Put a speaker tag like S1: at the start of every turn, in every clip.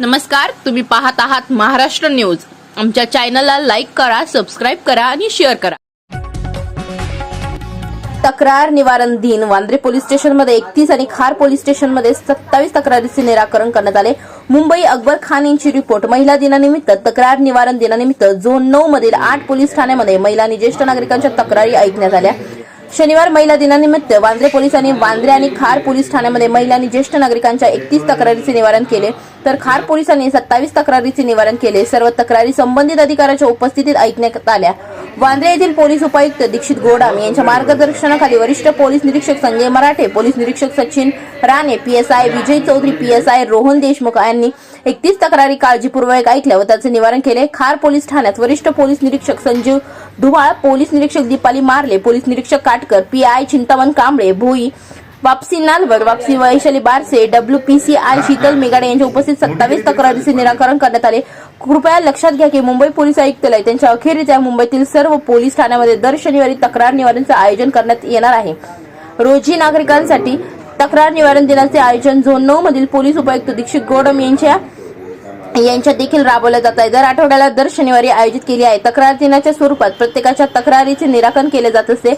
S1: नमस्कार तुम्ही पाहत आहात महाराष्ट्र न्यूज. आमच्या चॅनलला लाईक करा सबस्क्राईब करा आणि शेअर करा. तक्रार निवारण दिन. वांद्रे पोलीस स्टेशनमध्ये एकतीस आणि खार पोलीस स्टेशनमध्ये सत्तावीस तक्रारीचे निराकरण करण्यात आले. मुंबई अकबर खान यांची रिपोर्ट. महिला दिनानिमित्त तक्रार निवारण दिनानिमित्त झोन नऊ मधील आठ पोलीस ठाण्यामध्ये महिला आणि ज्येष्ठ नागरिकांच्या तक्रारी ऐकण्यात आल्या. शनिवार महिला दिनानिमित्त वांद्रे पोलिसांनी वांद्रे आणि खार पोलीस ठाण्यामध्ये महिला आणि ज्येष्ठ नागरिकांच्या एकतीस तक्रारीचे निवारण केले. तर खार पोलिसांनी सत्तावीस तक्रारीचे निवारण केले. सर्व तक्रारी संबंधित अधिकाऱ्याच्या उपस्थितीत ऐकण्यात आल्या. वांद्रे येथील पोलीस उपायुक्त दीक्षित गोडाम यांच्या मार्गदर्शनाखाली वरिष्ठ पोलीस निरीक्षक संजय मराठे पोलीस निरीक्षक सचिन राणे पीएसआय विजय चौधरी पीएसआय रोहन देशमुख यांनी एकतीस तक्रारी काळजीपूर्वक ऐकल्या व त्याचे निवारण केले. खार पोलीस ठाण्यात वरिष्ठ पोलीस निरीक्षक संजीव धुवाळ पोलीस निरीक्षक दीपाली मारले पोलीस निरीक्षक काटकर पीआय चिंतामण कांबळे भोई वापसी नालवर वापसी वैशाली बारसे डब्ल्यूपीसीआय शीतल मेगाडे यांच्या उपस्थित सत्तावीस तक्रारीचे निराकरण करण्यात आले. कृपया लक्षात घ्या की मुंबई पोलीस आयुक्तालय त्यांच्या अखेरीच्या मुंबईतील सर्व पोलीस ठाण्यामध्ये दर शनिवारी तक्रार निवारणचं आयोजन करण्यात येणार आहे. रोजी नागरिकांसाठी तक्रार निवारण दिनाचे आयोजन झोन नऊ मधील पोलीस उपायुक्त दीक्षित गोडम यांच्या यांच्या देखील राबवल्या जात आहे. दर आठवड्याला दर शनिवारी आयोजित केली आहे. तक्रार दिनाच्या स्वरूपात प्रत्येकाच्या तक्रारीचे निराकरण केले जात असते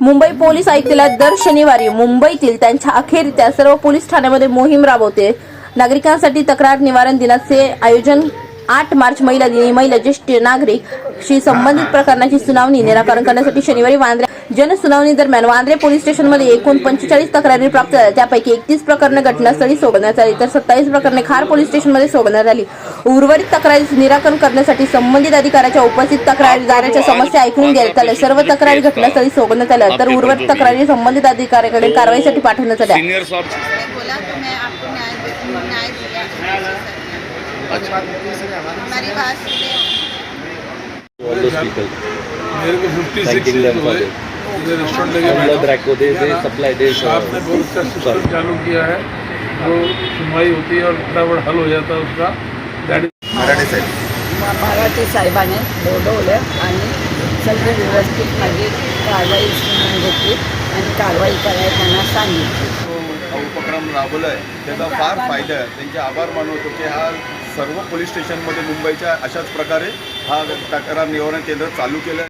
S1: मुंबई पोलीस आयुक्तालयात दर शनिवारी मुंबईतील त्यांच्या अखेर त्या सर्व पोलीस ठाण्यामध्ये मोहीम राबवते. नागरिकांसाठी तक्रार निवारण दिनाचे आयोजन आठ मार्च महिला दिनी महिला ज्येष्ठ नागरिक शी संबंधित प्रकरणाची सुनावणी निराकरण करण्यासाठी शनिवारी वांद्रे जनसुनावणी दरम्यान वांद्रे पोलीस स्टेशनमध्ये एकूण पंचेचाळीस तक्रारी प्राप्त झाल्या. त्यापैकी एकतीस प्रकरणे घटनास्थळी सोडण्यात आली तर सत्तावीस प्रकरणे खार पोलीस स्टेशनमध्ये सोडण्यात आली. उर्वरित तक्रारीचे निराकरण करण्यासाठी संबंधित अधिकाऱ्याच्या उपस्थित तक्रारीदाराच्या समस्या ऐकून घेण्यात आल्या सर्व तक्रारी घटनास्थळी सोडण्यात आल्या. तर उर्वरित तक्रारी संबंधित अधिकाऱ्याकडे कारवाईसाठी पाठवण्यात आल्या.
S2: हमारी बात सुने
S3: all those people
S4: मेरे को फिफ्टी सिक्स रेस्टोरेंट लगे
S3: they they supply they
S4: आपने बहुत अच्छा सिस्टम चालू किया है। जो सुनवाई होती है और फटाफट हल हो जाता है उसका। दैट इज
S5: म- मराठी साहेबाने बोलवलं आणि सगळी व्यवस्थित माझी कारवाई घेतली आणि कारवाई करायला त्यांना सांगितली
S6: हा उपक्रम राबवला आहे त्याचा फार फायदा आहे. त्यांचे आभार मानवतो की हा सर्व पोलीस स्टेशनमध्ये मुंबईच्या अशाच प्रकारे हा तक्रार निवारण केंद्र चालू केलं. आहे